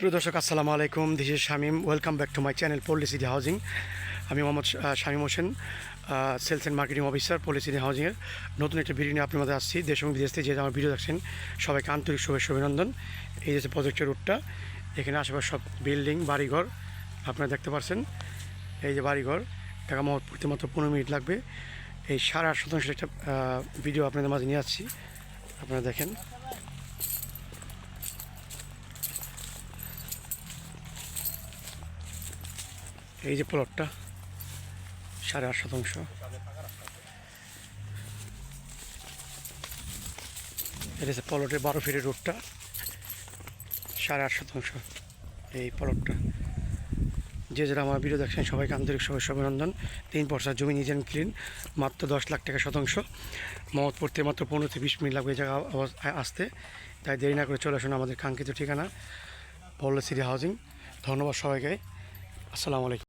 প্রিয় দর্শক, আসসালামু আলাইকুম। This is Shamim welcome back to my channel city housing আমি Mohammad Shamim Hossain sales and marketing officer Palli city হাউজিংয়ের নতুন একটা ভিডিও নিয়ে আপনার মধ্যে আসছি। দেশ এবং বিদেশ থেকে যে আমার ভিডিও দেখছেন, সবাইকে আন্তরিক শুভেচ্ছা, অভিনন্দন। এই যে প্রজেক্টের রুটটা এখানে আশেপাশে সব বিল্ডিং বাড়িঘর, আপনারা দেখতে পাচ্ছেন এই যে বাড়িঘর, ঢাকা মহৎ পড়তে মাত্র পনেরো মিনিট লাগবে। এই সাড়ে আট শতাংশের একটা ভিডিও আপনাদের মাঝে নিয়ে আসছি। আপনারা দেখেন। এই যে প্লটটা সাড়ে আট শতাংশ। এটা হচ্ছে প্লটের বারো ফিটের রোডটা সাড়ে আট শতাংশ এই প্লটটা যে যারা আমার ভিডিও দেখছেন, সবাইকে আন্তরিক শুভেচ্ছা, অভিনন্দন। তিন পয়সা জমি নিজেন ক্লিন মাত্র দশ লাখ টাকা শতাংশ। মহৎপুর থেকে মাত্র পনেরো থেকে বিশ মিনিট লাগবে এই জায়গা আসতে। তাই দেরি না করে চলে আসুন আমাদের কাঙ্ক্ষিত ঠিকানা পল্ল সিটি হাউজিং ধন্যবাদ সবাইকে। আসসালামু আলাইকুম।